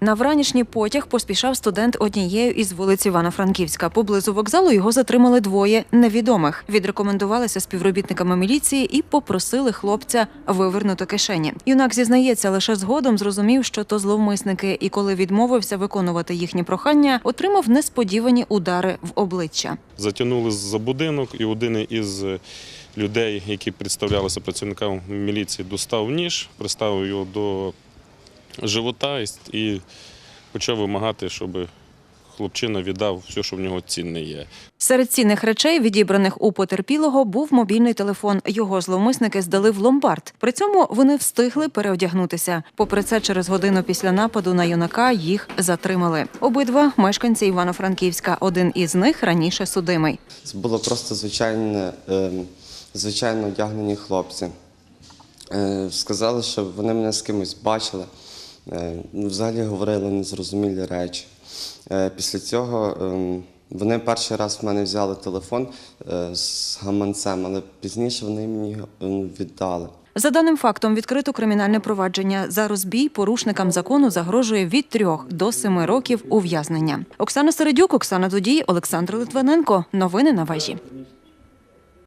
На вранішній потяг поспішав студент однією із вулиць Івано-Франківська. Поблизу вокзалу його затримали двоє невідомих. Відрекомендувалися співробітниками міліції і попросили хлопця вивернути кишені. Юнак зізнається, лише згодом зрозумів, що то зловмисники, і коли відмовився виконувати їхні прохання, отримав несподівані удари в обличчя. Затягнули за будинок, і один із людей, які представлялися працівниками міліції, достав ніж, приставив його до живота і- почав вимагати, щоб хлопчина віддав все, що в нього цінне є. Серед цінних речей, відібраних у потерпілого, був мобільний телефон. Його зловмисники здали в ломбард. При цьому вони встигли переодягнутися. Попри це, через годину після нападу на юнака їх затримали. Обидва мешканці Івано-Франківська. Один із них раніше судимий. Це було просто звичайне, е, звичайно одягнені хлопці. Е, сказали, що вони мене з кимось бачили. Е, ну, взагалі говорили незрозумілі речі. Е, після цього е, вони перший раз в мене взяли телефон е, з гаманцем, але пізніше вони мені е, віддали. За даним фактом, відкрито кримінальне провадження за розбій порушникам закону загрожує від трьох до семи років ув'язнення. Оксана Середюк, Оксана Дудій, Олександр Литвиненко. Новини на вежі.